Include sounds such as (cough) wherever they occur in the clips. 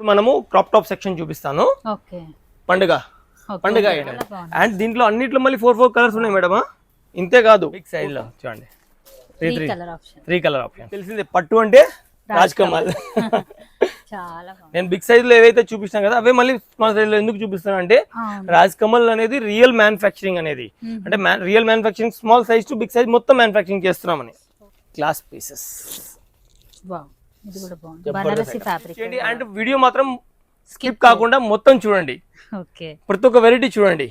మనము crop top section చూపిస్తాను. Okay. పండుగ. ఓకే. పండుగ ఐటమ్. అండ్ దీంట్లో అన్నిట్లో మళ్ళీ ఫోర్ ఫోర్ కలర్స్ ఉన్నాయి మేడమ్ ఇంతే కాదు. బిగ్ సైజ్లో చూడండి. Three three three colour option three colour option తెలిసిందే పట్టు అంటే రాజ్ కమల్ (laughs) చాలా బాగుంది. నేను బిగ్ సైజ్లో ఏవైతే చూపిస్తాను కదా అవే మళ్ళీ స్మాల్ సైజ్లో ఎందుకు చూపిస్తాను అంటే. రాజ్ కమల్ అనేది రియల్ మ్యానుఫ్యాక్చరింగ్ అనేది. అంటే real manufacturing small size to big size మొత్తం మ్యానుఫ్యాక్చరింగ్ చేస్తున్నామని. క్లాస్ పీసెస్ వావ్ ఇది కూడా బాగుంది. బనారసి ఫ్యాబ్రిక్ చేయండి అండ్ వీడియో మాత్రం స్కిప్ కాకుండా మొత్తం చూడండి. ఓకే. ప్రతి ఒక్క వెరైటీ చూడండి.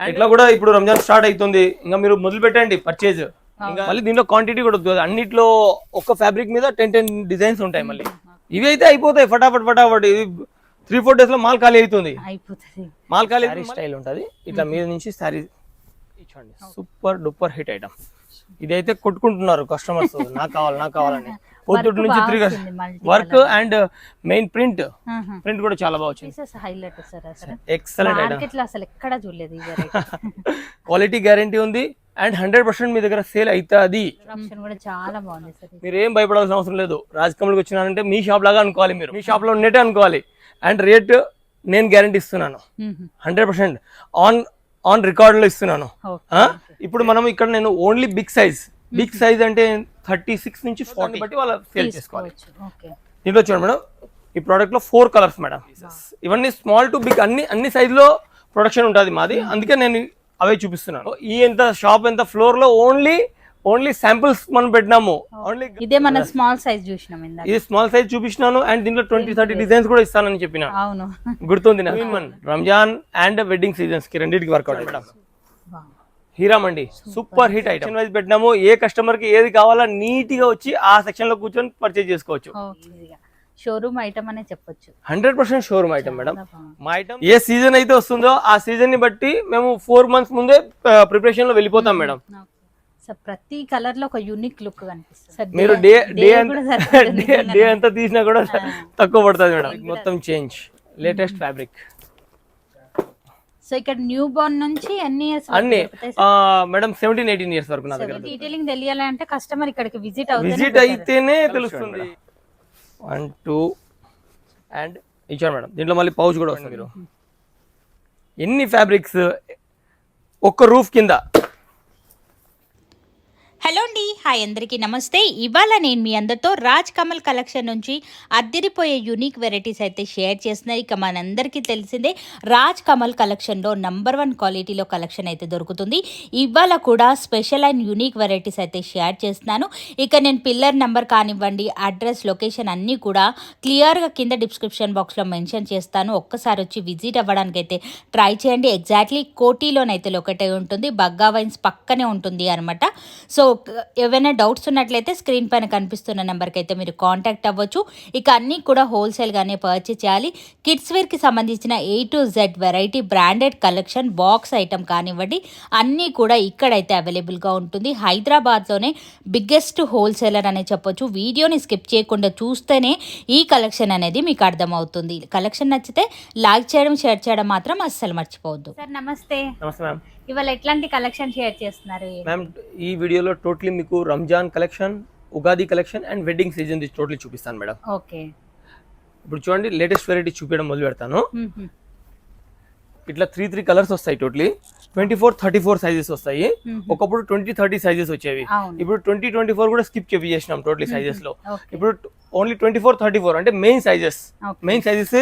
ఇట్లా కూడా ఇప్పుడు రంజాన్ స్టార్ట్ అవుతుంది ఇంకా మీరు మొదలు పెట్టండి పర్చేజ్ ఇంకా మళ్ళీ దీంట్లో క్వాంటిటీ కూడా వస్తుంది అన్నిట్లో ఒక్క ఫ్యాబ్రిక్ మీద టెన్ టెన్ డిజైన్స్ ఉంటాయి మళ్ళీ. ఇవి అయితే అయిపోతాయి ఫటాఫట్ ఫటాఫట్. ఇది త్రీ ఫోర్ డేస్లో మాల్ ఖాళీ అవుతుంది. అయిపోతుంది. మాల్ ఖాళీ స్టైల్ ఉంటుంది. ఇట్లా మీద నుంచి ఇచ్చండి సూపర్ డూపర్ హిట్ ఐటమ్. ఇదైతే కొట్టుకుంటున్నారు కస్టమర్స్ నాకు కావాలి నాకు కావాలని. పొద్దుటి నుంచి త్రీ వచ్చింది, multi work and main print. Print కూడా చాలా బాగా వచ్చింది. పీసెస్ హైలైట్ సార్ అసలు. ఎక్సలెంట్ ఐటమ్ మార్కెట్లో అసలు ఎక్కడ చూడలేదు ఈ వెరైటీ క్వాలిటీ గ్యారంటీ ఉంది అండ్ హండ్రెడ్ పర్సెంట్ మీ దగ్గర సేల్ అవుతుంది. మీరు ఏం భయపడాల్సిన అవసరం లేదు. రాజ్ కమల్కి వచ్చినారంటే మీ షాప్ లాగా అనుకోవాలి మీరు. మీ షాప్లో ఉన్నట్టే అనుకోవాలి. అండ్ రేట్ నేను గ్యారంటీ ఇస్తున్నాను. హండ్రెడ్ పర్సెంట్ ఆన్ ఆన్ రికార్డ్లో ఇస్తున్నాను? ఇప్పుడు మనం ఇక్కడ నేను only big size big size అంటే థర్టీ సిక్స్ నుంచి ఫార్టీ బట్టి వాళ్ళ సేల్ చేసుకోవాలి. దీంట్లో చూడండి మేడం ఈ ప్రోడక్ట్లో ఫోర్ కలర్స్ మేడం. ఇవన్నీ స్మాల్ టు బిగ్ అన్ని అన్ని size లో ప్రొడక్షన్ ఉంటుంది మాది. అందుకే నేను అవే చూపిస్తున్నాను. ఈ ఎంత షాప్ ఎంత ఫ్లోర్లో ఓన్లీ ఓన్లీ శాంపిల్స్ మనం పెట్టినాము. ఓన్లీ ఇదే మనం స్మాల్ సైజ్ చూసినాం ఇది స్మాల్ సైజ్ చూపించినాను అండ్ దీంట్లో ట్వంటీ థర్టీ డిజైన్స్ కూడా ఇస్తానని చెప్పిన. అవును. గుర్తుంది రంజాన్ అండ్ వెడ్డింగ్ సీజన్స్కి రెండింటికి work out madam. Wow. Heera Mandi. Super. Hit item. Wise పెట్టినాము. ఏ కస్టమర్కి ఏది కావాలా నీట్గా వచ్చి ఆ సెక్షన్లో కూర్చొని పర్చేజ్ చేసుకోవచ్చు. షోరూమ్ ఐటమ్ అనే చెప్పొచ్చు. Hundred percent showroom item madam. మా ఐటమ్ ఏ సీజన్ అయితే వస్తుందో ఆ సీజన్ని బట్టి మేము ఫోర్ మంత్స్ ముందే ప్రిపరేషన్లో వెళ్ళిపోతాం మేడం. సో ప్రతి కలర్లో ఒక యూనిక్ లుక్ కనిపిస్తుంది. మీరు డే- డే డే అంతా తీసినా కూడా తక్కువ పడుతుంది మేడం మొత్తం చేంజ్ లేటెస్ట్ ఫ్యాబ్రిక్ సో ఇక్కడ న్యూ బోర్న్ నుంచి ఎన్ని ఇయర్స్ అన్ని మేడం సెవెంటీన్ ఎయిటీన్ ఇయర్స్ వరకు నా దగ్గర డీటెయిలింగ్ తెలియాలంటే కస్టమర్ ఇక్కడికి విజిట్ అవుతుంది విజిట్ అయితేనే తెలుస్తుంది. వన్ టూ అండ్ ఇచ్చారు మేడం. దీంట్లో మళ్ళీ పౌచ్ కూడా వస్తుంది మీరు. ఎన్ని ఫ్యాబ్రిక్స్ ఒక్క రూఫ్ కింద హలో అండి హాయ్ అందరికీ నమస్తే. ఇవాళ నేను మీ అందరితో రాజ్ కమల్ కలెక్షన్ నుంచి అద్దరిపోయే యూనిక్ వెరైటీస్ అయితే షేర్ చేస్తున్నాయి ఇక మనందరికీ తెలిసిందే రాజ్ కమల్ కలెక్షన్లో నంబర్ వన్ క్వాలిటీలో కలెక్షన్ అయితే దొరుకుతుంది. ఇవాళ కూడా స్పెషల్ అండ్ యూనిక్ వెరైటీస్ అయితే షేర్ చేస్తున్నాను. ఇక నేను పిల్లర్ నెంబర్ కానివ్వండి అడ్రస్ లొకేషన్ అన్నీ కూడా క్లియర్గా కింద డిస్క్రిప్షన్ బాక్స్లో మెన్షన్ చేస్తాను. ఒక్కసారి వచ్చి విజిట్ అవ్వడానికి అయితే ట్రై చేయండి. ఎగ్జాక్ట్లీ కోటీలోనైతే లొకేట్ అయి ఉంటుంది. బగ్గా వైన్స్ పక్కనే ఉంటుంది అనమాట సో ఏవైనా డౌట్స్ ఉన్నట్లయితే స్క్రీన్ పైన కనిపిస్తున్న నెంబర్కి అయితే మీరు కాంటాక్ట్ అవ్వచ్చు. ఇక అన్నీ కూడా హోల్సేల్గానే పర్చేస్ చేయాలి. కిడ్స్ వేర్కి సంబంధించిన A to Z variety branded collection box item కానివ్వండి అన్నీ కూడా ఇక్కడైతే అవైలబుల్గా ఉంటుంది. హైదరాబాద్లోనే బిగ్గెస్ట్ హోల్సేలర్ అనే చెప్పొచ్చు. వీడియోని స్కిప్ చేయకుండా చూస్తేనే ఈ కలెక్షన్ అనేది మీకు అర్థమవుతుంది. కలెక్షన్ నచ్చితే లైక్ చేయడం షేర్ చేయడం మాత్రం అస్సలు మర్చిపోవద్దు. సార్ నమస్తే. నమస్తే ఇవాళ ఎట్లాంటి కలెక్షన్ షేర్ చేస్తున్నారు? మ్యామ్ ఈ వీడియోలో టోటలీ మీకు Ramzan collection Ugadi collection and wedding season totally చూపిస్తాను మేడం. ఓకే. ఇప్పుడు చూడండి లేటెస్ట్ వెరైటీ చూపించడం మొదలు పెడతాను. ఇట్లా త్రీ త్రీ కలర్స్ వస్తాయి totally. Twenty four thirty four sizes వస్తాయి. ఒకప్పుడు ట్వంటీ థర్టీ సైజెస్ వచ్చేవి. ఇప్పుడు ట్వంటీ ట్వంటీ ఫోర్ కూడా స్కిప్ చేపించేసినాం టోటలీ సైజెస్లో. ఇప్పుడు only twenty four thirty four అంటే main sizes main sizes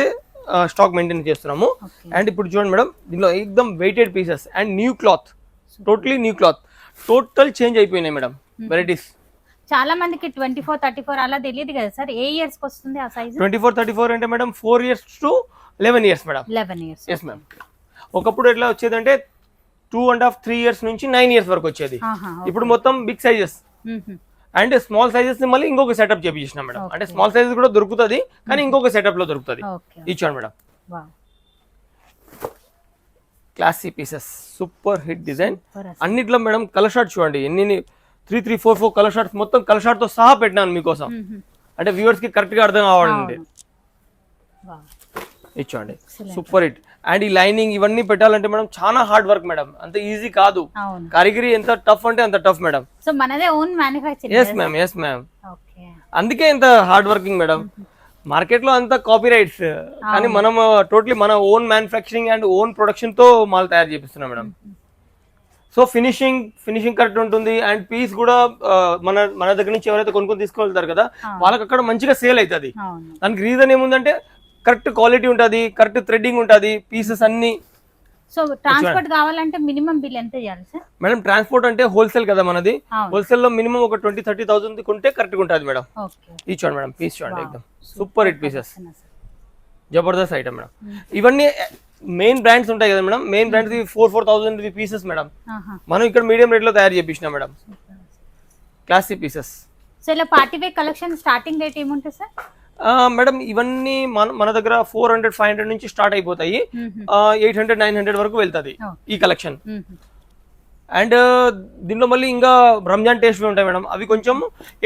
stock maintain చేస్తున్నాము. అండ్ ఇప్పుడు చూడండి మేడం దీనిలో ఎక్దమ్ weighted pieces and new cloth totally new cloth total change అయిపోయినాయి మేడం వెరైటీస్ చాలా మందికి ట్వంటీ ఫోర్ థర్టీ ఫోర్ అలా తెలియదు కదా సార్. ఏ ఇయర్స్ వస్తుంది ఆ size twenty four thirty four అంటే madam four years to eleven years madam. Eleven years yes ma'am ఒకప్పుడు ఎట్లా వచ్చేదంటే two and half three years నుంచి నైన్ ఇయర్స్ వరకు వచ్చేది. ఇప్పుడు మొత్తం బిగ్ సైజెస్ అండ్ స్మాల్ సైజెస్ని మళ్ళీ ఇంకొక సెటప్ చేపించినాం మేడం. అంటే స్మాల్ సైజెస్ కూడా దొరుకుతుంది కానీ ఇంకొక సెటప్లో దొరుకుతుంది. ఇచ్చాను madam. Classy pieces super hit design అన్నిట్లో మేడం కలర్ షార్ట్ చూడండి. ఎన్ని three three four four colour shorts మొత్తం కలర్ షార్ట్తో సహా పెట్టినాను మీకోసం. అంటే వ్యూవర్స్కి కరెక్ట్గా అర్థం కావాలండి. ఇచ్చోండి. సూపర్ హిట్ అండ్ ఈ లైనింగ్ ఇవన్నీ పెట్టాలంటే మేడం చాలా హార్డ్ వర్క్ మేడం. అంత ఈజీ కాదు. కారిగిరి ఎంత టఫ్ అంటే అంత టఫ్ మేడం. సో మనదే own manufacturing yes ma'am yes ma'am అందుకే ఇంత హార్డ్ వర్కింగ్ మేడం. మార్కెట్లో అంతా కాపీ రైట్స్ కానీ మనం టోటలీ మన ఓన్ మ్యానుఫ్యాక్చరింగ్ అండ్ ఓన్ ప్రొడక్షన్తో మాల్ తయారు చేపిస్తున్నాం madam. So finishing finishing correct ఉంటుంది. అండ్ పీస్ కూడా మన మన దగ్గర నుంచి ఎవరైతే కొనుక్కొని తీసుకెళ్తారు కదా వాళ్ళకి అక్కడ మంచిగా సేల్ అవుతుంది. దానికి రీజన్ ఏముందంటే కరెక్ట్ క్వాలిటీ ఉంటుంది కరెక్ట్ థ్రెడ్డింగ్ ఉంటుంది పీసెస్ అన్ని. సో ట్రాన్స్పోర్ట్ కావాలంటే మినిమం బిల్ ఎంత చేయాలి సార్? మేడం ట్రాన్స్పోర్ట్ అంటే హోల్సేల్ కదా మనది. హోల్సేల్లో మినిమం ఒక ట్వంటీ థర్టీ థౌసండ్ కొంటే కరెక్ట్ ఉంటుంది మేడం. ఈ చూడండి మేడం పీస్ చూడండి ఎక్దమ్ సూపర్ హిట్ పీసెస్. జబర్దస్త్ ఐటమ్ మేడం. ఇవన్నీ మెయిన్ బ్రాండ్స్ ఉంటాయి కదా madam. Main brands four four thousand pieces madam. మనం ఇక్కడ మీడియం రేట్లో తయారు చేపించిన మేడం. క్లాసిక్ పీసెస్ సో ఇలా party wear collection starting rate ఏముంటుంది సార్? మేడం ఇవన్నీ మన మన దగ్గర ఫోర్ హండ్రెడ్ ఫైవ్ హండ్రెడ్ నుంచి స్టార్ట్ అయిపోతాయి. ఎయిట్ హండ్రెడ్ నైన్ హండ్రెడ్ వరకు వెళ్తుంది. ఈ కలెక్షన్. అండ్ దీనిలో మళ్ళీ ఇంకా రంజాన్ టేస్ట్ ఉంటాయి మేడం. అవి కొంచెం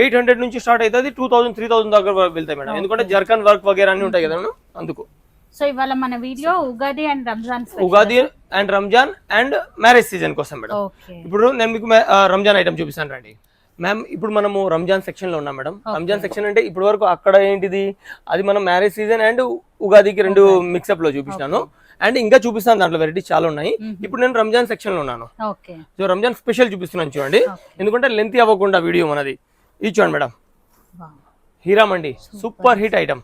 ఎయిట్ హండ్రెడ్ నుంచి స్టార్ట్ అవుతుంది టూ థౌసండ్ త్రీ థౌసండ్ దాకా వెళ్తాయి మేడం. ఎందుకంటే జర్కన్ వర్క్ వగేరా అన్ని ఉంటాయి కదా మేడం అందుకు. సో ఇవాళ మన video Ugadi and Ramzan Ugadi and Ramzan and marriage season కోసం మేడం. ఇప్పుడు నేను మీకు రంజాన్ ఐటమ్ చూపిస్తాను రండి. మ్యామ్ ఇప్పుడు మనము రంజాన్ సెక్షన్లో ఉన్నాం మేడం. రంజాన్ సెక్షన్ అంటే ఇప్పటి వరకు అక్కడ ఏంటిది? అది మనం మ్యారేజ్ సీజన్ అండ్ ఉగాదికి రెండు మిక్సప్లో చూపిస్తాను. అండ్ ఇంకా చూపిస్తాను దాంట్లో వెరైటీ చాలా ఉన్నాయి. ఇప్పుడు నేను రంజాన్ సెక్షన్లో ఉన్నాను సో రంజాన్ స్పెషల్ చూపిస్తున్నాను చూడండి. ఎందుకంటే లెంత్ అవ్వకుండా వీడియో మనది. ఇది చూడండి madam. Heeramandi. Super hit item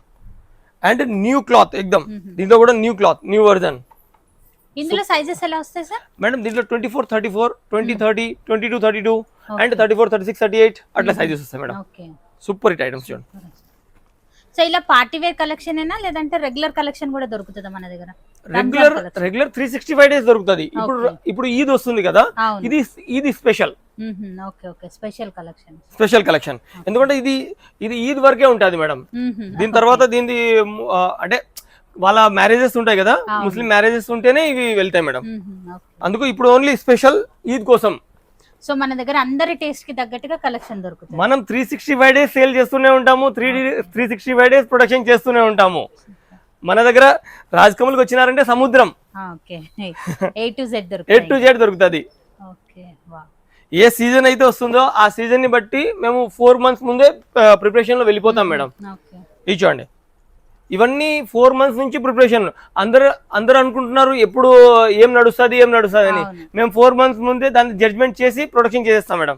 and new cloth ఎక్దమ్ దీంట్లో కూడా న్యూ క్లాత్ న్యూ వర్జన్ ఇందులో సైజెస్ ఎలా వస్తాయి సార్ మేడం దీంట్లో twenty four thirty four twenty thirty twenty two thirty two and thirty four thirty six thirty eight అట్లా sizes వస్తాయి madam. Super hit items చూడండి. So ఇలా పార్టీ వేర్ కలెక్షన్ అయినా లేదంటే రెగ్యులర్ కలెక్షన్ కూడా దొరుకుతుందా మన దగ్గర? Regular regular three sixty five days దొరుకుతుంది. ఇప్పుడు ఇప్పుడు ఈద్ వస్తుంది కదా ఇది ఇది special okay okay special collection special collection ఎందుకంటే ఇది ఇది ఈద్ వరకే ఉంటుంది మేడం. దీని తర్వాత దీని అంటే వాళ్ళ మ్యారేజెస్ ఉంటాయి కదా ముస్లిం మ్యారేజెస్ ఉంటేనే ఇవి వెళ్తాయి మేడం. అందుకు ఇప్పుడు ఓన్లీ స్పెషల్ ఈద్ కోసం. సో మన దగ్గర అందరి టేస్ట్కి తగ్గట్టుగా కలెక్షన్ దొరుకుతుంది. మనం three sixty five days sale చేస్తూనే ఉంటాము three three sixty five days production చేస్తూనే ఉంటాము. మన దగ్గర రాజకమల్కి వచ్చినారంటే సముద్రం. ఏ టు జెడ్ దొరుకుతుంది. ఏ సీజన్ అయితే వస్తుందో ఆ సీజన్ని బట్టి మేము ఫోర్ మంత్స్ ముందే ప్రిపరేషన్లో వెళ్ళిపోతాం మేడం. ఇది చూడండి. ఇవన్నీ ఫోర్ మంత్స్ నుంచి ప్రిపరేషన్ అందరు అందరూ అనుకుంటున్నారు ఎప్పుడు ఏం నడుస్తుంది ఏం నడుస్తుంది అని. మేము ఫోర్ మంత్స్ ముందే దాన్ని జడ్జ్మెంట్ చేసి ప్రొడక్షన్ చేసేస్తాం madam.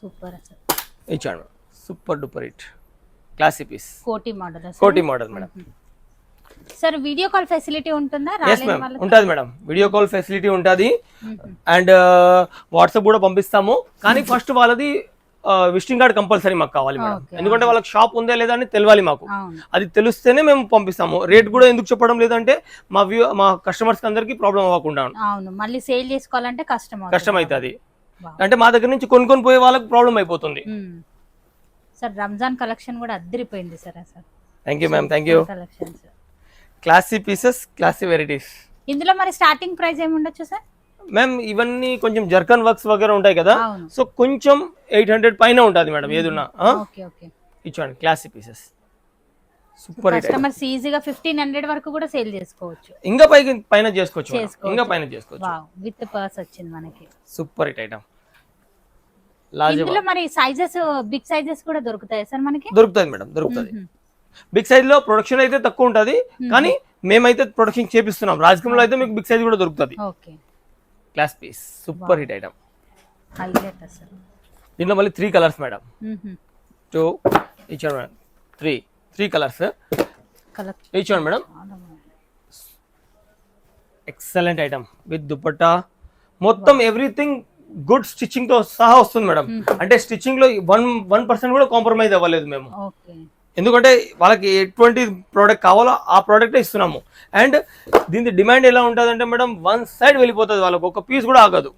Super super duper classic piece Koti model Koti model madam. Sir video call facility ఉంటుందా? ఉంటుంది మేడం. వీడియో కాల్ ఫెసిలిటీ ఉంటుంది. అండ్ వాట్సాప్ కూడా పంపిస్తాము. కానీ ఫస్ట్ వాళ్ళది విజిటింగ్ కార్డ్ కంపల్సరీ మాకు కావాలి మేడం. ఎందుకంటే వాళ్ళకి షాప్ ఉందా లేదా అని తెలియాలి మాకు. అది తెలిస్తేనే మేము పంపిస్తాము. రేట్ కూడా ఎందుకు చెప్పడం లేదంటే మా వ్యూ మా కస్టమర్స్ అందరికి ప్రాబ్లం అవ్వకుండా. అవును మళ్ళీ సేల్ చేసుకోవాలంటే కష్టం అవుతుంది. కష్టం అవుతుంది. అంటే మా దగ్గర నుంచి కొనుక్కొని పోయే వాళ్ళకి ప్రాబ్లం అయిపోతుంది. సార్ రంజాన్ కలెక్షన్ కూడా అద్దరిపోయింది సార్ అసలు. Thank you ma'am thank you classy pieces classy varieties ఇందులో మరి స్టార్టింగ్ ప్రైస్ ఏమి ఉండొచ్చు సార్? మ్యామ్ ఇవన్నీ కొంచెం జర్కన్ వర్క్స్ వగేరా ఉంటాయి కదా? సో కొంచెం ఎయిట్ హండ్రెడ్ పైన ఉంటుంది మేడం ఏదున్నా ఇచ్చోండి క్లాసీ పీసెస్ సూపర్ కస్టమర్స్ ఈజీగా ఫిఫ్టీన్ హండ్రెడ్ వరకు కూడా సేల్ చేసుకోవచ్చు. ఇంకా పైకి పైన చేసుకోవచ్చు. ఇంకా పైన చేసుకోవచ్చు. వావ్ విత్ పర్స్ వచ్చింది మనకి. సూపర్ హిట్ ఐటమ్ ఇందులో మరి సైజెస్ బిగ్ సైజెస్ కూడా దొరుకుతాయి సార్ మనకి? దొరుకుతుంది మేడం దొరుకుతుంది బిగ్ సైజ్లో ప్రొడక్షన్ అయితే తక్కువ ఉంటది కానీ మేమైతే ప్రొడక్షన్ చేపిస్తున్నాం. రాజకీయంలో అయితే మీకు బిగ్ సైజ్ కూడా దొరుకుతుంది. Okay. Class piece super hit item highlight అసలు. దీంట్లో మళ్ళీ త్రీ కలర్స్ మేడం. టూ ఇచ్చాడు మేడం త్రీ త్రీ కలర్స్ ఇచ్చాడు madam. Excellent item with dupatta మొత్తం ఎవ్రీథింగ్ గుడ్ స్టిచ్చింగ్తో సహా వస్తుంది మేడం అంటే స్టిచ్చింగ్లో వన్ వన్ పర్సెంట్ కూడా కాంప్రమైజ్ అవ్వలేదు మేము. ఎందుకంటే వాళ్ళకి ఎటువంటి ప్రోడక్ట్ కావాలో ఆ ప్రోడక్ట్ ఇస్తున్నాము. అండ్ దీని డిమాండ్ ఎలా ఉంటుంది అంటే మేడం వన్ సైడ్ వెళ్ళిపోతుంది వాళ్ళకి ఒక పీస్ కూడా ఆగదు.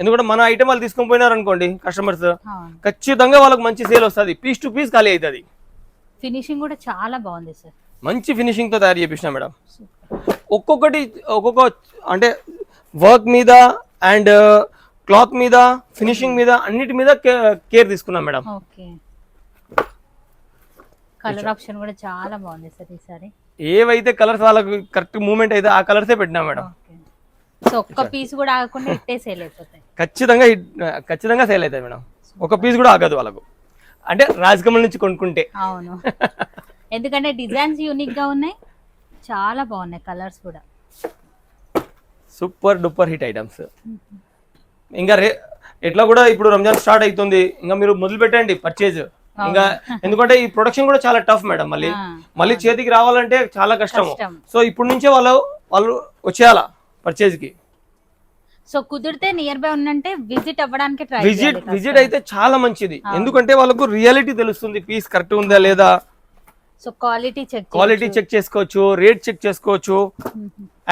ఎందుకంటే మన ఐటమ్ వాళ్ళు తీసుకొని పోయినారు అనుకోండి కస్టమర్స్ ఖచ్చితంగా వాళ్ళకి మంచి సేల్ వస్తుంది. పీస్ టు పీస్ ఖాళీ అవుతుంది ఫినిషింగ్ కూడా చాలా బాగుంది సార్ మంచి ఫినిషింగ్తో తయారు చేపించిన మేడం. ఒక్కొక్కటి ఒక్కొక్క అంటే వర్క్ మీద అండ్ క్లాత్ మీద ఫినిషింగ్ మీద అన్నిటి మీద కేర్ తీసుకున్నాం మేడం. ఓకే. కలర్ ఆప్షన్ కూడా చాలా బాగుంది సార్ ఈసారి. ఏవైతే కలర్స్ వాళ్ళకి కరెక్ట్ మూమెంట్ అయితే ఆ కలర్సే పెట్టినాం మేడం. సో ఒక్క పీస్ కూడా ఆగకుండా ఇట్టే సేల్ అయిపోతాయి. ఖచ్చితంగా ఖచ్చితంగా సేల్ అవుతాయి మేడం. ఒక పీస్ కూడా ఆగదు వాళ్ళకు. అంటే రాజకమల్ నుంచి కొనుక్కుంటే. అవును. ఎందుకంటే డిజైన్స్ యూనిక్గా ఉన్నాయి. చాలా బాగున్నాయి కలర్స్ కూడా. సూపర్ డూపర్ హిట్ ఐటమ్స్ ఇంకా రే ఎట్లా కూడా ఇప్పుడు రంజాన్ స్టార్ట్ అవుతుంది. ఇంకా మీరు మొదలు పెట్టండి పర్చేజ్ ఇంకా (laughs) ఎందుకంటే ఈ ప్రొడక్షన్ కూడా చాలా టఫ్ మేడం మళ్ళీ. మళ్ళీ చేతికి రావాలంటే చాలా కష్టము కష్టం. సో ఇప్పుడు నుంచే వాళ్ళు వాళ్ళు వచ్చేయాలా పర్చేజ్కి? సో కుదిరితే నియర్ బై ఉన్నంటే విజిట్ అవ్వడానికి ట్రై విజిట్ విజిట్ అయితే చాలా మంచిది. ఎందుకంటే వాళ్ళకు రియాలిటీ తెలుస్తుంది పీస్ కరెక్ట్ ఉందా లేదా? So quality check quality check చేసుకోవచ్చు రేట్ చెక్ చేసుకోవచ్చు.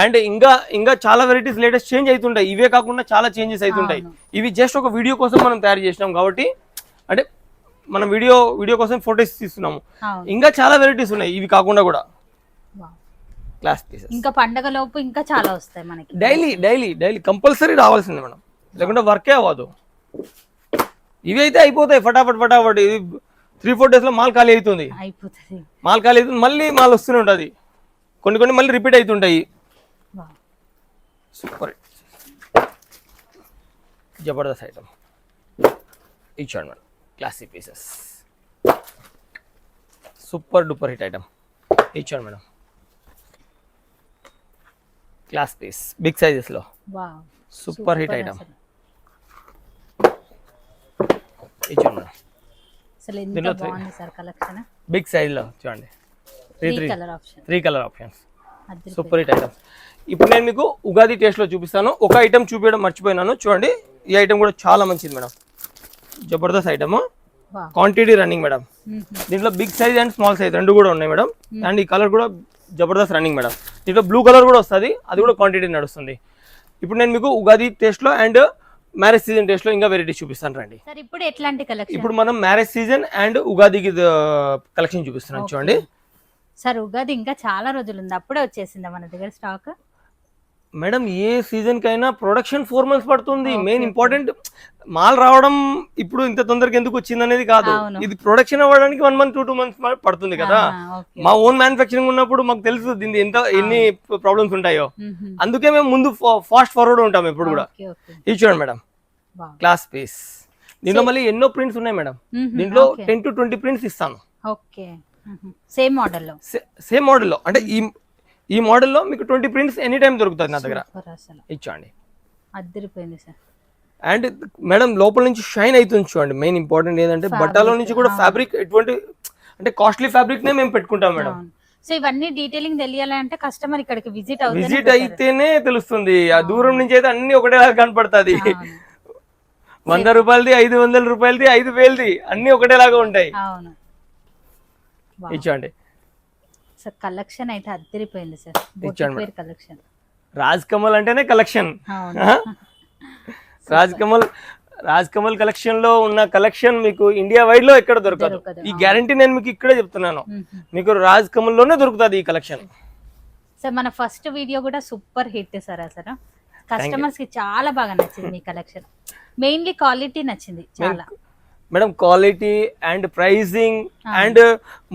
అండ్ ఇంకా ఇంకా చాలా వెరైటీస్ లేటెస్ట్ చేంజ్ అవుతుంటాయి ఇవే కాకుండా చాలా చేంజెస్ అవుతుంటాయి. ఇవి జస్ట్ ఒక వీడియో కోసం మనం తయారు చేసినాం కాబట్టి అంటే మనం వీడియో వీడియో కోసం ఫొటోస్ తీస్తున్నాము. ఇంకా చాలా వెరైటీస్ ఉన్నాయి. ఇవి కాకుండా కూడా. క్లాస్ పీసెస్ ఇంకా పండగ లోపు ఇంకా చాలా వస్తాయి మనకి. డైలీ డైలీ డైలీ కంపల్సరీ రావాల్సిందే మేడం. లేకుంటే వర్కే అవ్వదు. ఇవి అయితే అయిపోతాయి. ఫటాఫట్ ఫటాఫట్. ఇది త్రీ ఫోర్ డేస్లో మాల్ ఖాళీ అవుతుంది. అయిపోతుంది. మాల్ ఖాళీ అవుతుంది. మళ్ళీ మాల్ వస్తూనే ఉంటుంది. కొన్ని కొన్ని మళ్ళీ రిపీట్ అవుతుంటాయి. సూపర్ జబర్దస్త్ ఐటమ్ ఇచ్చాడు madam. Classy pieces. Super duper hit item. ఇచ్చాడు madam. Class piece big సైజెస్లో. Super hit item. ఇచ్చాడు మేడం. బిగ్ సైజ్లో చూడండి. Three three three colour options super hit items ఇప్పుడు నేను మీకు ఉగాది టేస్ట్లో చూపిస్తాను. ఒక ఐటమ్ చూపించడం మర్చిపోయినాను. చూడండి ఈ ఐటమ్ కూడా చాలా మంచిది మేడం. జబర్దస్త్ ఐటమ్ క్వాంటిటీ రన్నింగ్ మేడం దీంట్లో big size and small size రెండు కూడా ఉన్నాయి మేడం అండ్ ఈ కలర్ కూడా జబర్దస్త్ రన్నింగ్ మేడం దీంట్లో బ్లూ కలర్ కూడా వస్తుంది అది కూడా క్వాంటిటీ నడుస్తుంది. ఇప్పుడు నేను మీకు ఉగాది టేస్ట్లో అండ్ మ్యారేజ్ సీజన్ టేస్ట్లో ఇంకా వెరైటీస్ చూపిస్తాను రండి. ఇప్పుడు ఎట్లాంటి కలెక్షన్ ఇప్పుడు మనం మ్యారేజ్ సీజన్ అండ్ ఉగాదికి కలెక్షన్ చూపిస్తున్నాను చూడండి. సార్ ఉగాది ఇంకా చాలా రోజులు ఉంది. అప్పుడే వచ్చేసిందా మన దగ్గర స్టాక్ మేడం ఏ సీజన్ కైనా ప్రొడక్షన్ ఫోర్ మంత్స్ పడుతుంది మెయిన్. ఇంపార్టెంట్ మాల్ రావడం ఇప్పుడు ఇంత తొందరగా ఎందుకు వచ్చింది అనేది కాదు. ఇది ప్రొడక్షన్ అవ్వడానికి one month two two months పడుతుంది కదా. మా ఓన్ మ్యానుఫ్యాక్చరింగ్ ఉన్నప్పుడు మాకు తెలుసు దీని ఎంత ఎన్ని ప్రాబ్లమ్స్ ఉంటాయో. అందుకే మేము ముందు ఫాస్ట్ ఫార్వర్డ్ ఉంటాం ఎప్పుడు కూడా. ఇది చూడండి మేడం. క్లాస్ పీస్ దీంట్లో మళ్ళీ ఎన్నో ప్రింట్స్ ఉన్నాయి మేడం. దీంట్లో టెన్ టు ట్వంటీ ప్రింట్స్ ఇస్తాను. ఓకే. సేమ్ మోడల్లో సేమ్ మోడల్లో అంటే ఈ ఈ మోడల్లో మీకు ట్వంటీ ప్రింట్స్ ఎనీ టైం దొరుకుతుంది నా దగ్గర. ఇచ్చండి. అద్దరిపోయింది సార్. అండ్ మేడం లోపల నుంచి షైన్ అవుతుంది చూడండి. మెయిన్ ఇంపార్టెంట్ ఏంటంటే బట్టలో నుంచి కూడా ఫ్యాబ్రిక్ ఎటువంటి అంటే కాస్ట్లీ ఫ్యాబ్రిక్ నే మేము పెట్టుకుంటాం మేడం. సో ఇవన్నీ డీటెయిలింగ్ తెలియాలంటే కస్టమర్ ఇక్కడికి విజిట్ విజిట్ అయితేనే తెలుస్తుంది. ఆ దూరం నుంచి అయితే అన్ని ఒకటేలాగా కనపడుతుంది. వంద రూపాయలది ఐదు వందల రూపాయలది ఐదు వేలది అన్ని ఒకటేలాగా ఉంటాయి. ఇచ్చండి. సార్ కలెక్షన్ అయితే అద్దరిపోయింది సార్. కలెక్షన్. రాజ్ కమల్ అంటేనే కలెక్షన్. రాజ్ కమల్ రాజ్ కమల్ కలెక్షన్లో ఉన్న కలెక్షన్ మీకు ఇండియా వైడ్లో ఎక్కడ దొరకదు. ఈ గ్యారంటీ నేను మీకు ఇక్కడే చెప్తున్నాను. మీకు రాజ్ కమల్లోనే దొరుకుతుంది ఈ కలెక్షన్. సార్ మన ఫస్ట్ వీడియో కూడా సూపర్ హిట్ సార్ అసలు. కస్టమర్స్కి చాలా బాగా నచ్చింది మీ కలెక్షన్. మెయిన్లీ క్వాలిటీ నచ్చింది చాలా. Madam quality and pricing and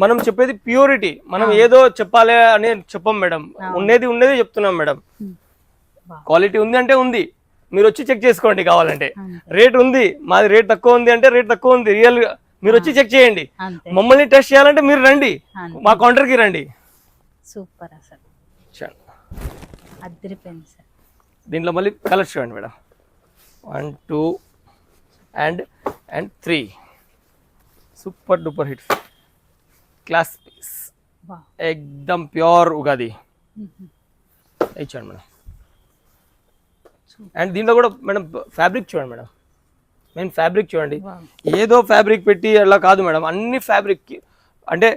మనం చెప్పేది ప్యూరిటీ మనం ఏదో చెప్పాలి అని చెప్పం మేడం. ఉండేది ఉండేది చెప్తున్నాం మేడం. క్వాలిటీ ఉంది అంటే ఉంది. మీరు వచ్చి చెక్ చేసుకోండి కావాలంటే. రేట్ ఉంది. మాది రేట్ తక్కువ ఉంది అంటే రేట్ తక్కువ ఉంది. రియల్ మీరు వచ్చి చెక్ చేయండి. మమ్మల్ని టెస్ట్ చేయాలంటే మీరు రండి. మా counter కి రండి. సూపర్ అసలు. దీంట్లో మళ్ళీ కలర్స్ చూడండి madam. One two and and three. Super duper hits class piece. ఎక్దమ్ pure Ugadi. ఇచ్చాను మేడం. అండ్ దీంట్లో కూడా మేడం ఫ్యాబ్రిక్ చూడండి మేడం. మెయిన్ ఫ్యాబ్రిక్ చూడండి. ఏదో ఫ్యాబ్రిక్ పెట్టి అలా కాదు మేడం. అన్ని ఫ్యాబ్రిక్. అంటే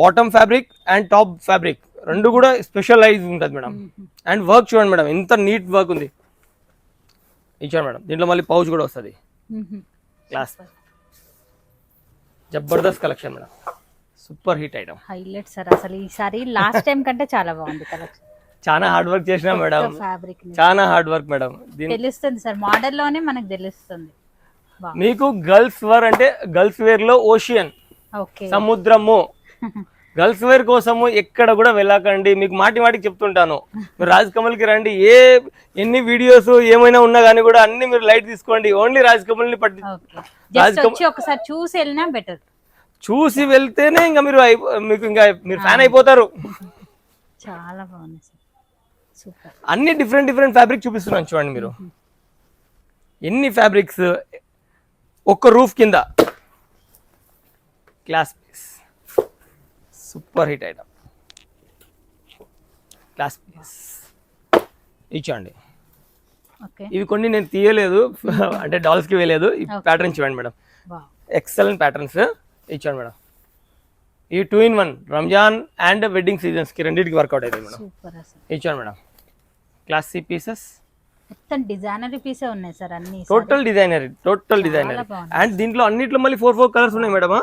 bottom fabric and top fabric. రెండు కూడా స్పెషలైజ్ ఉంటుంది మేడం. అండ్ వర్క్ చూడండి మేడం. ఎంత నీట్ వర్క్ ఉంది. ఇచ్చాను మేడం. దీంట్లో మళ్ళీ పౌచ్ కూడా వస్తుంది. Class Jabardasth collection madam. Super hit item. Highlight sir అసలు ఈసారి లాస్ట్ టైం కంటే చాలా బాగుంది కలెక్షన్. చాలా హార్డ్ వర్క్ చేసినా మేడం. ఫ్యాబ్రిక్ చాలా హార్డ్ వర్క్ మేడం. తెలుస్తుంది సార్ మోడల్లోనే మనకు తెలుస్తుంది. మీకు గర్ల్స్ వేర్ అంటే గర్ల్స్ వేర్లో ఓషియన్. ఓకే. సముద్రము. (laughs) గర్ల్స్ వేర్ కోసము ఎక్కడ కూడా వెళ్ళకండి. మీకు మాటి మాటికి చెప్తుంటాను. మీరు రాజ్ కమల్కి రండి. ఏ ఎన్ని వీడియోస్ ఏమైనా ఉన్నా కానీ కూడా అన్ని మీరు లైట్ తీసుకోండి. ఓన్లీ రాజ్ కమల్ని పట్టి ఒకసారి చూసి వెళ్ళినా బెటర్ చూసి వెళ్తేనే ఇంకా మీరు మీకు ఇంకా మీరు ఫ్యాన్ అయిపోతారు. చాలా బాగుంది సార్. సూపర్. అన్ని డిఫరెంట్ డిఫరెంట్ ఫ్యాబ్రిక్ చూపిస్తున్నాను చూడండి మీరు. ఎన్ని ఫ్యాబ్రిక్స్ ఒక్క రూఫ్ కింద. Class super hit item class piece ఇచ్చండి ఇవి కొన్ని నేను తీయలేదు అంటే డాల్స్కి వేయలేదు. ఈ ప్యాటర్న్ చూడండి మేడం. ఎక్సలెంట్ ప్యాటర్న్స్ ఇచ్చాను మేడం. ఈ two in one Ramzan and wedding సీజన్స్కి రెండింటికి వర్కౌట్ అవుతుంది మేడం. ఇచ్చాను మేడం. క్లాసీ పీసెస్ మొత్తం డిజైనరీ పీసే ఉన్నాయి సార్ అన్ని total designer total designer. And దీంట్లో అన్నిట్లో మళ్ళీ ఫోర్ ఫోర్ కలర్స్ ఉన్నాయి మేడం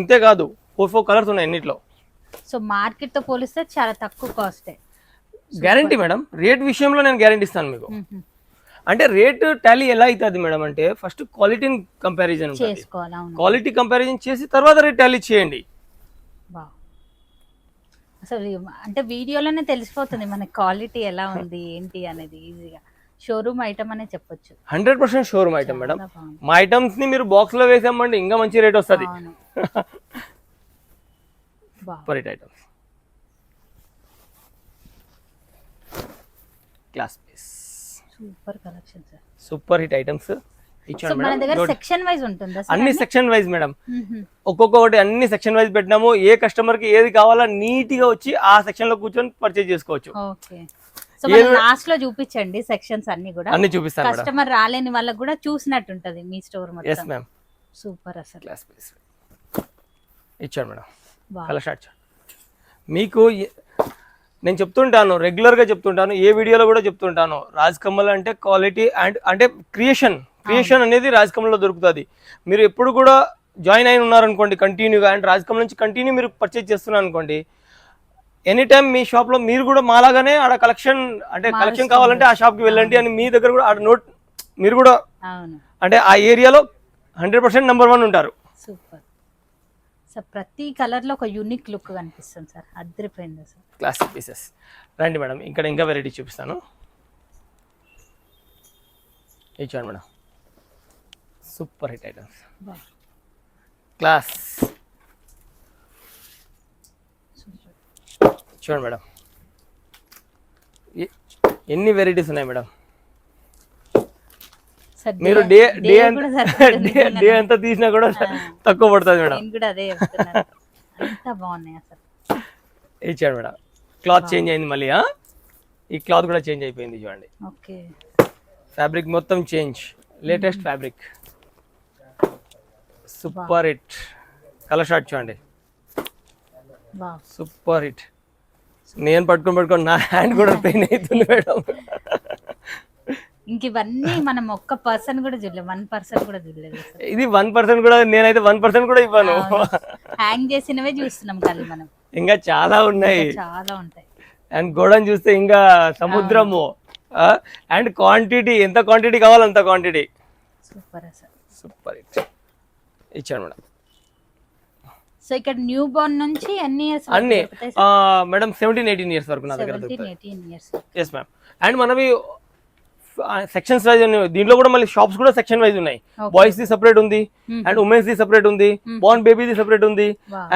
ఇంతే కాదు. ఫోర్ ఫోర్ కలర్స్ ఉన్నాయి అన్నిట్లో. సో మార్కెట్తో పోలిస్తే చాలా తక్కువ కాస్టే. గ్యారంటీ మేడం రేట్ విషయంలో నేను గ్యారంటీ ఇస్తాను మీకు. అంటే రేట్ టాలీ ఎలా అవుతుంది మేడం అంటే ఫస్ట్ క్వాలిటీని కంపారిజన్ క్వాలిటీ కంపారిజన్ చేసి తర్వాత రేట్ టాలీ చేయండి. అసలు అంటే వీడియోలోనే తెలిసిపోతుంది మన క్వాలిటీ ఎలా ఉంది ఏంటి అనేది ఈజీగా. షోరూమ్ ఐటమ్ అనే చెప్పొచ్చు. Hundred percent showroom item madam. మా ఐటమ్స్ని మీరు బాక్స్లో వేసామంటే ఇంకా మంచి రేట్ వస్తుంది. (laughs) Super hit items class piece super collection sir super hit items మన దగ్గర సెక్షన్ వైజ్ ఉంటుందా అన్ని సెక్షన్ వైజ్ మేడం. ఒక్కొక్కటి అన్ని సెక్షన్ వైజ్ పెట్టినాము. ఏ కస్టమర్కి ఏది కావాలా నీట్గా వచ్చి ఆ సెక్షన్లో కూర్చొని పర్చేజ్ చేసుకోవచ్చు. ఓకే సో మన లాస్ట్లో చూపించండి సెక్షన్స్ అన్ని కూడా. అన్ని చూపిస్తాను కస్టమర్ రాలేని వాళ్ళకి కూడా చూసినట్టు ఉంటది మీ స్టోర్ మొత్తం. సూపర్ అసలు ఇచ్చాను మేడం. కలర్ షార్ట్ మీకు నేను చెప్తుంటాను రెగ్యులర్గా చెప్తుంటాను ఏ వీడియోలో కూడా చెప్తుంటాను. రాజ్ కమల్ అంటే క్వాలిటీ అండ్ అంటే క్రియేషన్ క్రియేషన్ అనేది రాజ్ కమల్లో దొరుకుతుంది. మీరు ఎప్పుడు కూడా జాయిన్ అయిన ఉన్నారనుకోండి కంటిన్యూగా అండ్ రాజ్ కమల్ నుంచి కంటిన్యూ మీరు పర్చేజ్ చేస్తున్నారు అనుకోండి ఎనీ టైం మీ షాప్లో మీరు కూడా మాలాగానే ఆడ కలెక్షన్ అంటే కలెక్షన్ కావాలంటే ఆ షాప్కి వెళ్ళండి అని మీ దగ్గర కూడా ఆడ నోట్ మీరు కూడా అంటే ఆ ఏరియాలో హండ్రెడ్ పర్సెంట్ నెంబర్ వన్ ఉంటారు. సూపర్. సార్ ప్రతి కలర్లో ఒక యూనిక్ లుక్ కనిపిస్తుంది సార్. అద్దరిపోయింది సార్. క్లాసిక్ పీసెస్ రండి మేడం ఇక్కడ ఇంకా వెరైటీ చూపిస్తాను. ఇచ్చాను madam. Super hit items. Class చూడండి మేడం. ఎన్ని వెరైటీస్ ఉన్నాయి మేడం? మీరు డే- డే డే అంత తీసినా కూడా తక్కువ పడుతుంది మేడం. నేను కూడా అదే చెప్తున్నాను. అంత బాగున్నాయి అసలు. ఇచ్చాడు మేడం. క్లాత్ చేంజ్ అయింది మళ్ళీ? ఈ క్లాత్ కూడా చేంజ్ అయిపోయింది చూడండి. ఓకే. ఫ్యాబ్రిక్ మొత్తం change. Latest fabric. Super hit. Colour chart చూడండి. Super hit. నేను పట్టుకొని పట్టుకొని నా హ్యాండ్ కూడా పెయిన్ అవుతుంది మేడం. ఇంక ఇవన్నీ మనం ఒక్క పర్సన్ కూడా చూడలేదు వన్ పర్సన్ కూడా చూడలేదు ఇది వన్ పర్సెంట్ కూడా నేనైతే వన్ పర్సెంట్ కూడా ఇవ్వను. హ్యాంగ్ చేసినవే చూస్తున్నాం ఖాళీ మనం. ఇంకా చాలా ఉన్నాయి. చాలా ఉంటాయి. అండ్ గోడని చూస్తే ఇంకా సముద్రము. అండ్ క్వాంటిటీ ఎంత క్వాంటిటీ కావాలో అంత క్వాంటిటీ సూపర్ సూపర్ ఇచ్చాను మేడం. సో ఇక్కడ న్యూ బోర్న్ నుంచి అన్ని ఇయర్స్ అన్ని మేడం సెవెంటీన్ ఎయిటీన్ ఇయర్స్ వరకు నా దగ్గర ఎస్ మ్యామ్ అండ్ మనవి సెక్షన్స్ వైజ్ దీంట్లో కూడా మళ్ళీ షాప్స్ కూడా సెక్షన్ వైజ్ ఉన్నాయి. బాయ్స్ ది సెపరేట్ ఉంది అండ్ ఉమెన్స్ ది సెపరేట్ ఉంది. బాన్ బేబీ ది సెపరేట్ ఉంది.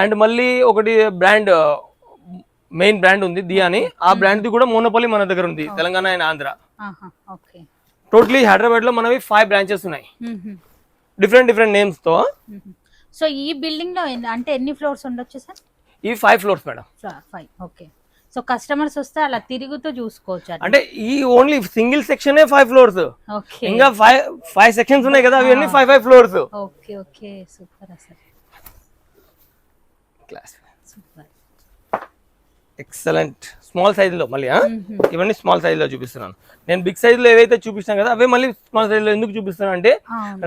అండ్ మళ్ళీ ఒకటి బ్రాండ్ మెయిన్ బ్రాండ్ ఉంది ది అని. ఆ బ్రాండ్ ది కూడా మోనోపల్లి మన దగ్గర ఉంది Telangana and Andhra. Okay totally హైదరాబాద్లో మనవి ఫైవ్ బ్రాంచెస్ ఉన్నాయి. డిఫరెంట్ డిఫరెంట్ నేమ్స్తో. సో ఈ బిల్డింగ్లో అంటే ఎన్ని ఫ్లోర్స్ ఉండొచ్చు సార్? ఈ five floors madam five okay so customers వస్తే అలా తిరుగుతూ చూసుకోవచ్చు అంటే ఈ only single section five floors okay. ఇంకా ఫైవ్ ఫైవ్ సెక్షన్స్ ఉన్నాయి కదా అవి అన్ని five five floors okay okay. Super అసలు. Class super. ఎక్సలెంట్ స్మాల్ సైజ్లో మళ్ళీ? ఇవన్నీ స్మాల్ సైజ్లో చూపిస్తున్నాను. నేను బిగ్ సైజ్లో ఏవైతే చూపిస్తాను కదా అవే మళ్ళీ స్మాల్ సైజ్లో ఎందుకు చూపిస్తాను అంటే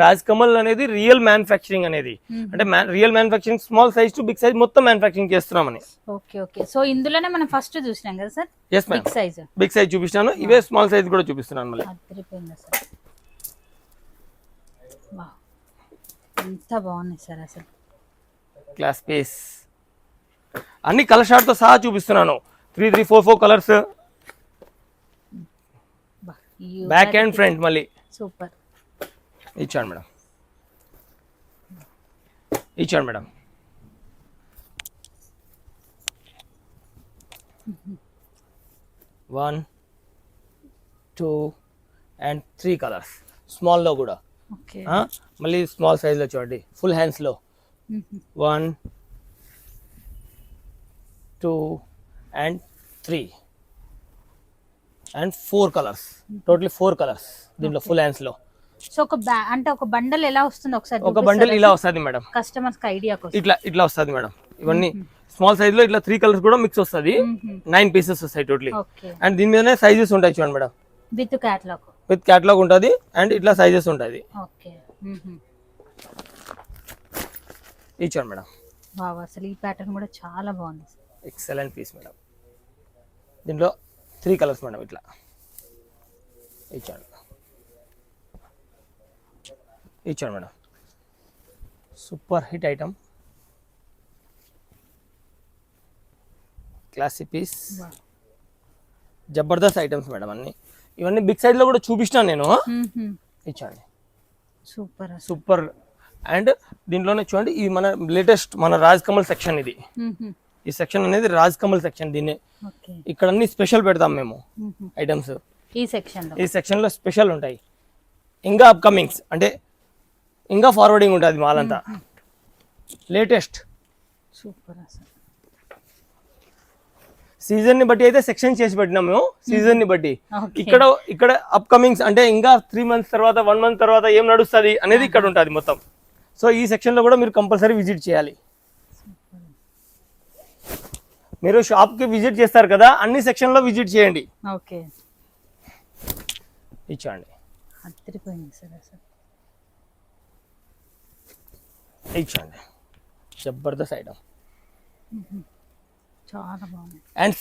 రాజ్ కమల్ అనేది రియల్ మ్యానుఫ్యాక్చరింగ్ అనేది. అంటే real manufacturing small size to big size మొత్తం మ్యానుఫ్యాక్చరింగ్ చేస్తున్నామని. Okay okay. సో ఇందులోనే మనం ఫస్ట్ చూసినాం కదా sir? Yes big size big size చూపిస్తాను ఇవే స్మాల్ సైజ్ కూడా చూపిస్తున్నాను మళ్ళీ. ఎంత బాగున్నాయి సార్ అసలు. క్లాస్ స్పేస్ అన్ని కలర్ షార్ట్తో సహా చూపిస్తున్నాను. Three three four four colours. Back and front మళ్ళీ. సూపర్. ఇచ్చాను మేడం. ఇచ్చాను madam. One two and three colours. స్మాల్లో కూడా. మళ్ళీ స్మాల్ సైజ్లో చూడండి. Full హ్యాండ్స్లో. One two and three and four colours. Totally four colours దీంట్లో ఫుల్ హ్యాండ్స్లో. సో ఒక అంటే ఒక బండల్ ఎలా వస్తుంది ఒకసారి ఒక బండిల్ ఇలా వస్తుంది మేడం. కస్టమర్స్కి ఐడియా కోసం. ఇట్లా ఇట్లా వస్తుంది మేడం. ఇవన్నీ స్మాల్ సైజ్లో ఇట్లా త్రీ కలర్స్ కూడా మిక్స్ వస్తుంది. నైన్ పీసెస్ వస్తాయి టోటలీ. అండ్ దీని మీదనే సైజెస్ ఉంటాయి చూడండి madam. With catalogue. With catalogue ఉంటుంది అండ్ ఇట్లా సైజెస్ ఉంటుంది చూడండి మేడం. బాబా అసలు ఈ ప్యాటర్న్ కూడా చాలా బాగుంది. ఎక్సలెంట్ పీస్ మేడం దీంట్లో త్రీ కలర్స్ మేడం ఇట్లా. ఇచ్చాడు. ఇచ్చాడు madam super hit item classy piece Jabardasth items madam అన్ని. ఇవన్నీ బిగ్ సైజ్లో కూడా చూపించినాను నేను. ఇచ్చాండి. సూపర్ సూపర్ అండ్ దీంట్లోనే చూడండి ఇది మన లేటెస్ట్ మన రాజ్ కమల్ సెక్షన్ ఇది ఈ సెక్షన్ అనేది రాజ్ కమల్ సెక్షన్ దీన్ని ఇక్కడ అన్ని స్పెషల్ పెడతాం మేము ఐటమ్స్ ఈ సెక్షన్ ఈ సెక్షన్లో స్పెషల్ ఉంటాయి. ఇంకా అప్కమింగ్స్ అంటే ఇంకా ఫార్వర్డింగ్ ఉంటుంది మాల్ అంతా లేటెస్ట్ సూపర్ సీజన్ని బట్టి అయితే సెక్షన్ చేసి పెట్టినాం మేము. సీజన్ని బట్టి. ఇక్కడ ఇక్కడ అప్కమింగ్స్ అంటే ఇంకా త్రీ మంత్స్ తర్వాత వన్ మంత్ తర్వాత ఏం నడుస్తుంది అనేది ఇక్కడ ఉంటుంది మొత్తం. సో ఈ సెక్షన్లో కూడా మీరు కంపల్సరీ విజిట్ చేయాలి. మీరు షాప్కి విజిట్ చేస్తారు కదా అన్ని సెక్షన్లో విజిట్ చేయండి. ఓకే. ఇచ్చండి ఇచ్చండి జబర్దస్త్ ఐటమ్ అండ్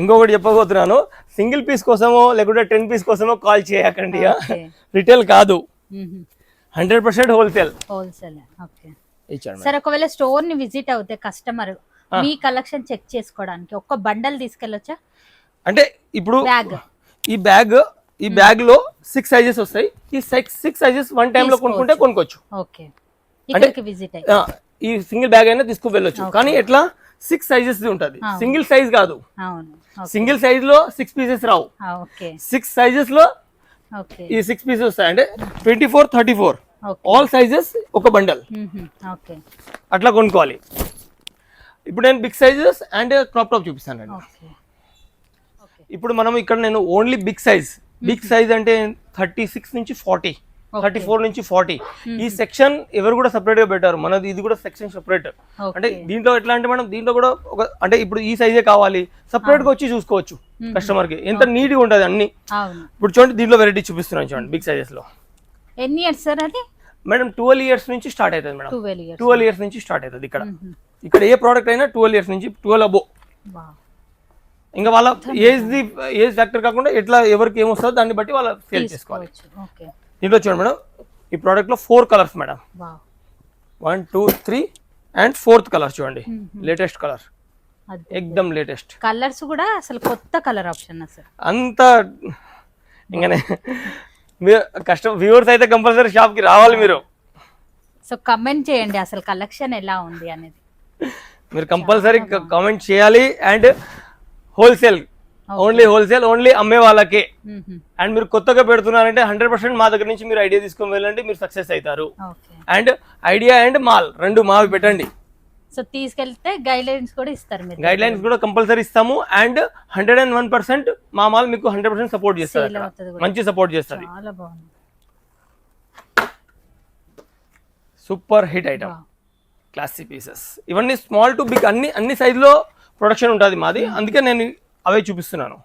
ఇంకొకటి చెప్పబోతున్నాను. సింగిల్ పీస్ కోసమో లేకుంటే టెన్ పీస్ కోసమో కాల్ చేయకండి. రిటైల్ కాదు. Hundred percent wholesale wholesale okay. Sir ఒకవేళ స్టోర్ని విజిట్ అవుతే కస్టమర్ మీ కలెక్షన్ చెక్ చేసుకోవడానికి ఒక్క బండల్ తీసుకెళ్ళొచ్చా? అంటే ఇప్పుడు ఈ బ్యాగ్ ఈ బ్యాగ్లో సిక్స్ సైజెస్ వస్తాయి. ఈ సిక్స్ సిక్స్ సైజెస్ వన్ టైమ్లో కొనుక్కుంటే కొనుక్కోవచ్చు. ఓకే. ఇక్కడికి విజిట్ ఈ సింగిల్ బ్యాగ్ అయినా తీసుకు వెళ్ళొచ్చు కానీ ఎట్లా? సిక్స్ సైజెస్ ఉంటుంది. సింగిల్ సైజ్ కాదు. సింగిల్ సైజ్లో సిక్స్ పీసెస్ రావు. సిక్స్ సైజెస్లో ఈ సిక్స్ పీసెస్ వస్తాయి. అంటే twenty four thirty four all sizes ఒక బండల్. అట్లా కొనుక్కోవాలి. ఇప్పుడు నేను big sizes and crop top చూపిస్తాను అండి. ఓకే ఓకే ఇప్పుడు మనం ఇక్కడ నేను only big size big size అంటే థర్టీ సిక్స్ నుంచి ఫార్టీ థర్టీ ఫోర్ నుంచి ఫార్టీ ఈ సెక్షన్ ఎవరు కూడా సెపరేట్గా పెట్టారు. మనది ఇది కూడా సెక్షన్ సెపరేట్ అంటే దీంట్లో ఎట్లా అంటే మనం దీంట్లో కూడా ఒక అంటే ఇప్పుడు ఈ సైజే కావాలి. సెపరేట్గా వచ్చి చూసుకోవచ్చు కస్టమర్కి. ఎంత నీట్గా ఉంటది అన్ని. ఇప్పుడు చూడండి దీంట్లో వెరైటీ చూపిస్తున్నాను చూడండి బిగ్ సైజెస్లో. ఎన్ని ఇయర్స్ సార్ అది? మేడం ట్వెల్వ్ ఇయర్స్ నుంచి స్టార్ట్ అవుతుంది madam twelve years twelve years నుంచి స్టార్ట్ అవుతుంది ఇక్కడ. ఇక్కడ ఏ ప్రోడక్ట్ అయినా ట్వెల్వ్ ఇయర్స్ నుంచి ట్వెల్వ్ అబో ఇంకా వాళ్ళ ఏజ్ ది ఏజ్ ఫ్యాక్టర్ కాకుండా ఎట్లా ఎవరికి ఏమొస్తుందో దాన్ని బట్టి వాళ్ళ సేల్ చేసుకోవాలి. ఓకే. దీంట్లో చూడండి మేడం ఈ ప్రోడక్ట్లో four colours madam. One two three and fourth colour చూడండి. లేటెస్ట్ కలర్ ఎక్దమ్ లేటెస్ట్ కలర్స్ కూడా అసలు కొత్త కలర్ ఆప్షన్ సార్? అంత ఇంకనే మీరు కష్టం వ్యూవర్స్ అయితే కంపల్సరీ షాప్కి రావాలి మీరు. సో కమెంట్ చేయండి అసలు కలెక్షన్ ఎలా ఉంది అనేది. మీరు కంపల్సరీ కామెంట్ చేయాలి and wholesale only wholesale only అమ్మే వాళ్ళకే. అండ్ మీరు కొత్తగా పెడుతున్నారంటే హండ్రెడ్ పర్సెంట్ మా దగ్గర నుంచి మీరు ఐడియా తీసుకొని వెళ్ళండి మీరు సక్సెస్ అవుతారు. అండ్ ఐడియా అండ్ మాల్ రెండు మావి పెట్టండి. సో తీసుకెళ్తే గైడ్ లైన్స్ కూడా ఇస్తారు మీరు. గైడ్ లైన్స్ కూడా కంపల్సరీ ఇస్తాము and hundred and one percent మా మాల్ మీకు హండ్రెడ్ పర్సెంట్ సపోర్ట్ చేస్తారు. మంచి సపోర్ట్ బాగుంది. Super hit item. Classy pieces ఇవన్నీ స్మాల్ టు బిగ్ అన్ని అన్ని సైజులో ప్రొడక్షన్ ఉంటుంది మాది. అందుకే నేను అవే చూపిస్తున్నాను.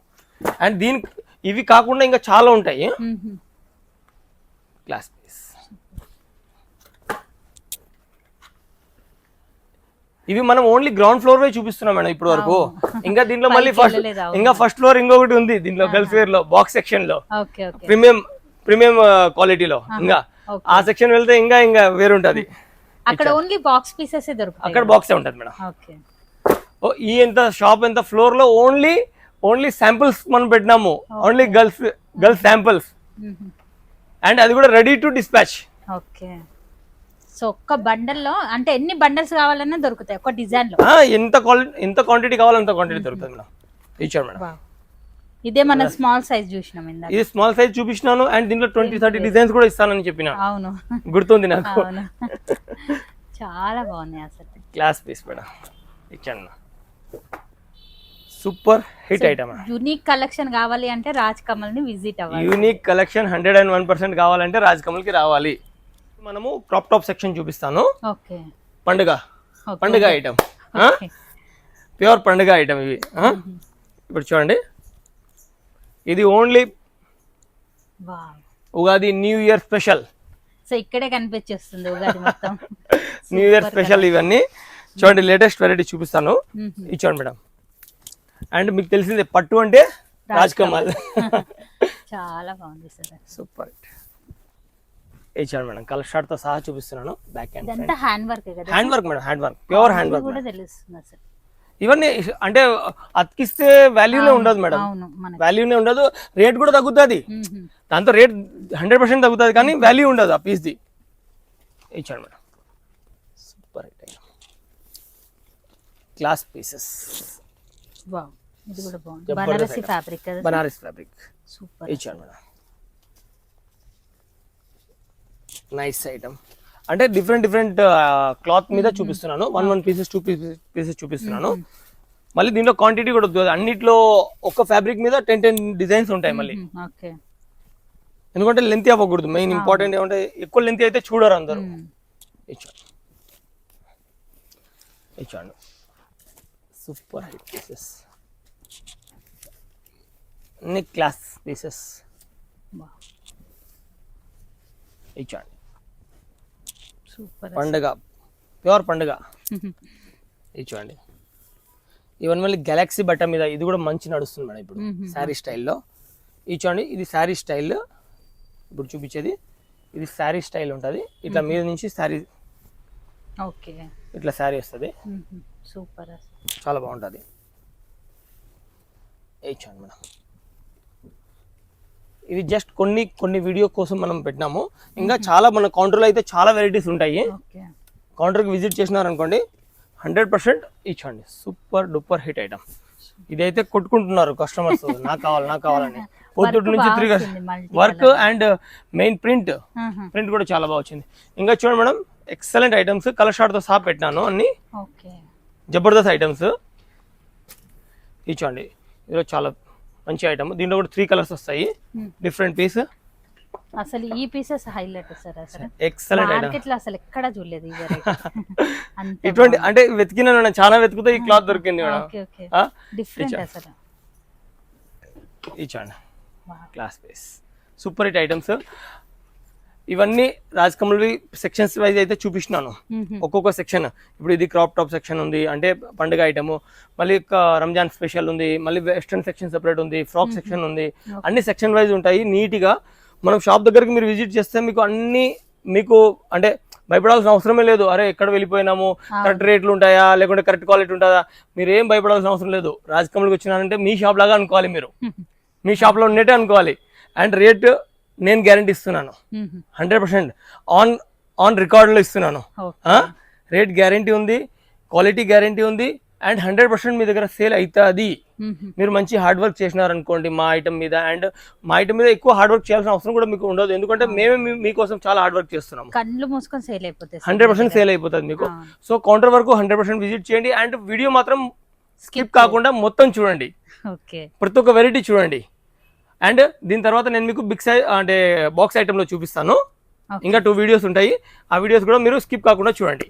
అండ్ దీనికి ఇవి కాకుండా ఇంకా చాలా ఉంటాయి. క్లాస్ పీస్ ఇవి మనం ఓన్లీ గ్రౌండ్ ఫ్లోర్ వే చూపిస్తున్నాం మేడం ఇప్పుడు వరకు ఇంకా దీంట్లో మళ్ళీ ఫస్ట్. ఇంకా ఫస్ట్ ఫ్లోర్ ఇంకొకటి ఉంది దీంట్లో వేర్లో బాక్స్ సెక్షన్లో. ప్రీమియం ప్రీమియం క్వాలిటీలో ఇంకా. ఆ సెక్షన్ వెళ్తే ఇంకా ఇంకా వేరుంటది. (laughs) అక్కడ ఓన్లీ బాక్స్ పీసెస్ దొరుకుతాయి అక్కడ బాక్సే ఉంటుంది మేడం. ఓకే. ఈ ఎంత షాప్ ఎంత ఫ్లోర్లో ఓన్లీ ఓన్లీ శాంపుల్స్ మనం పెట్టినాము. Only girls girls samples. And అది కూడా ready to dispatch okay. So ఒక్క బండల్లో అంటే ఎన్ని బండల్స్ కావాలన్నా దొరుకుతాయి ఒక డిజైన్లో? ఎంత క్వాలిటీ ఎంత క్వాంటిటీ కావాలో అంత క్వాంటిటీ దొరుకుతుంది మేడం. ఇచ్చాడు మేడం. ఇదే మన స్మాల్ సైజ్ చూసినాం ఇది స్మాల్ సైజ్ చూపించినాను అండ్ దీంట్లో ట్వంటీ థర్టీ డిజైన్స్ కూడా ఇస్తానని చెప్పిన. అవును. గుర్తుంది నాకు. చాలా బాగున్నాయి అసలు. Class piece madam. ఇచ్చాను super hit item unique collection కావాలి అంటే రాజ్ కమల్ని విజిట్ అవ్వాలి. Unique collection hundred and one percent కావాలంటే రాజ్ కమల్కి రావాలి. మనము క్రాప్ టాప్ సెక్షన్ చూపిస్తాను. ఓకే. పండుగ. పండుగ ఐటమ్. ప్యూర్ పండుగ ఐటమ్ ఇవి? ఇప్పుడు చూడండి. ఇది only Ugadi new year special. So ఇక్కడే కనిపించేస్తుంది ఉగాది మొత్తం. (laughs) న్యూ ఇయర్ స్పెషల్ ఇవన్నీ. చూడండి లేటెస్ట్ వెరైటీ చూపిస్తాను. ఇచ్చాను మేడం. అండ్ మీకు తెలిసిందే పట్టు అంటే రాజ్ కమల్. (laughs) చాలా బాగుంది సార్ సూపర్. ఇచ్చాను మేడం కలర్ షార్ట్తో సహా చూపిస్తున్నాను. Back hand hand work hand work madam hand work pure hand work కూడా తెలుస్తుంది అసలు ఇవన్నీ అంటే అతికిస్తే వాల్యూనే ఉండదు మేడం. వాల్యూనే ఉండదు. రేట్ కూడా తగ్గుతుంది. దాంతో రేట్ హండ్రెడ్ పర్సెంట్ తగ్గుతుంది కానీ వాల్యూ ఉండదు ఆ పీస్ది ఇచ్చాడు madam. Super hit class pieces Banarasi. Fabric Banaras fabric super ఇచ్చాను మేడం. నైస్ ఐటమ్ అంటే డిఫరెంట్ డిఫరెంట్ క్లాత్ మీద చూపిస్తున్నాను. One one pieces two pieces pieces చూపిస్తున్నాను. మళ్ళీ దీంట్లో క్వాంటిటీ కూడా వద్దు. అన్నిట్లో ఒక ఫ్యాబ్రిక్ మీద టెన్ టెన్ డిజైన్స్ ఉంటాయి మళ్ళీ. ఓకే ఎందుకంటే లెంత్ అవ్వకూడదు. మెయిన్ ఇంపార్టెంట్ ఏమంటే ఎక్కువ లెంత్ అయితే చూడరు అందరు. ఇచ్చాను ఇచ్చాను సూపర్ హిట్ పీసెస్ అన్ని క్లాస్ పీసెస్ ఇచ్చాను సూపర్ పండుగ. ప్యూర్ పండుగ. (laughs) ఇచ్చుకోండి ఇవన్నీ మళ్ళీ గెలాక్సీ బట్ట మీద ఇది కూడా మంచి నడుస్తుంది మేడం ఇప్పుడు. శారీ స్టైల్లో. ఇచ్చోండి ఇది శారీ స్టైల్. ఇప్పుడు చూపించేది. ఇది శారీ స్టైల్ ఉంటుంది. ఇట్లా మీద నుంచి శారీ ఓకే. ఇట్లా శారీ వస్తుంది. సూపర్ చాలా బాగుంటుంది. ఇచ్చాను మేడం. ఇది జస్ట్ కొన్ని కొన్ని వీడియో కోసం మనం పెట్టినాము. ఇంకా చాలా మన కౌంటర్లో అయితే చాలా వెరైటీస్ ఉంటాయి. కౌంటర్కి విజిట్ చేసినారనుకోండి హండ్రెడ్ పర్సెంట్ ఇచ్చండి. సూపర్ డూపర్ హిట్ ఐటమ్ ఇదైతే కొట్టుకుంటున్నారు కస్టమర్స్ (laughs) నాకు కావాలి నాకు కావాలని. (laughs) పొద్దుటి నుంచి three work and main print print కూడా చాలా బాగా వచ్చింది. ఇంకా చూడండి మేడం ఎక్సలెంట్ ఐటమ్స్ కలర్ షార్ట్తో సహా పెట్టినాను అన్ని. జబర్దస్త్ ఐటమ్స్ ఇచ్చండి. ఇది చాలా మంచి ఐటమ్ దీంట్లో కూడా త్రీ కలర్స్ వస్తాయి. డిఫరెంట్ పీస్ అసలు ఈ పీసెస్ హైలైట్ సార్? అసలు ఎక్సలెంట్ మార్కెట్లో అసలు ఎక్కడ చూడలేదు ఈ వెరైటీ (laughs) అంత ఇటువంటి అంటే వెతికిన చాలా వెతికితే ఈ క్లాత్ దొరికింది మేడం ఓకే ఓకే ఆ? డిఫరెంట్ అసలు. Class base super hit items ఇవన్నీ రాజ్ కమల్వి సెక్షన్స్ వైజ్ అయితే చూపిస్తున్నాను. ఒక్కొక్క సెక్షన్ ఇప్పుడు ఇది క్రాప్ టాప్ సెక్షన్ ఉంది అంటే పండుగ ఐటమ్ మళ్ళీ రంజాన్ స్పెషల్ ఉంది మళ్ళీ వెస్టర్న్ సెక్షన్ సెపరేట్ ఉంది ఫ్రాక్ సెక్షన్ ఉంది. అన్ని సెక్షన్ వైజ్ ఉంటాయి నీట్గా. మనం షాప్ దగ్గరికి మీరు విజిట్ చేస్తే మీకు అన్ని మీకు అంటే భయపడాల్సిన అవసరమే లేదు. అరే ఎక్కడ వెళ్ళిపోయినాము? కరెక్ట్ రేట్లు ఉంటాయా? లేకుంటే కరెక్ట్ క్వాలిటీ ఉంటుందా? మీరు ఏం భయపడాల్సిన అవసరం లేదు. రాజ్ కమల్కి వచ్చినారంటే మీ షాప్ లాగా అనుకోవాలి మీరు. మీ షాప్లో ఉన్నట్టే అనుకోవాలి. అండ్ రేట్ నేను గ్యారంటీ ఇస్తున్నాను. హండ్రెడ్ పర్సెంట్ ఆన్ ఆన్ రికార్డులో ఇస్తున్నాను. రేట్ గ్యారంటీ ఉంది క్వాలిటీ గ్యారంటీ ఉంది అండ్ హండ్రెడ్ పర్సెంట్ మీ దగ్గర సేల్ అవుతుంది. మీరు మంచి హార్డ్ వర్క్ చేసినారనుకోండి మా ఐటమ్ మీద అండ్ మా ఐటమ్ మీద ఎక్కువ హార్డ్ వర్క్ చేయాల్సిన అవసరం కూడా మీకు ఉండదు. ఎందుకంటే మేమే మీ- మీకోసం చాలా హార్డ్ వర్క్ చేస్తున్నాము. కళ్ళు మూసుకొని సేల్ అయిపోతాయి హండ్రెడ్ పర్సెంట్ సేల్ అయిపోతుంది మీకు. సో కౌంటర్ వరకు హండ్రెడ్ పర్సెంట్ విజిట్ చేయండి అండ్ వీడియో మాత్రం స్కిప్ కాకుండా మొత్తం చూడండి. ప్రతి ఒక్క వెరైటీ చూడండి. అండ్ దీని తర్వాత నేను మీకు బిగ్ సైజ్ అంటే బాక్స్ ఐటెంలో చూపిస్తాను. ఇంకా టూ వీడియోస్ ఉంటాయి. ఆ వీడియోస్ కూడా మీరు స్కిప్ కాకుండా చూడండి.